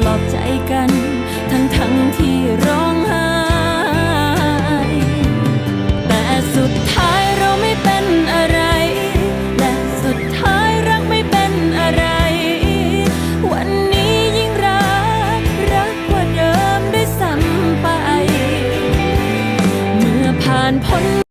ปลอบใจกัน ทั้งทั้งที่ร้องไห้แต่สุดท้ายเราไม่เป็นอะไร และสุดท้ายรักไม่เป็นอะไร วันนี้ยิ่งรัก รักกว่าเดิมได้ซ้ำไป เมื่อผ่านพ้น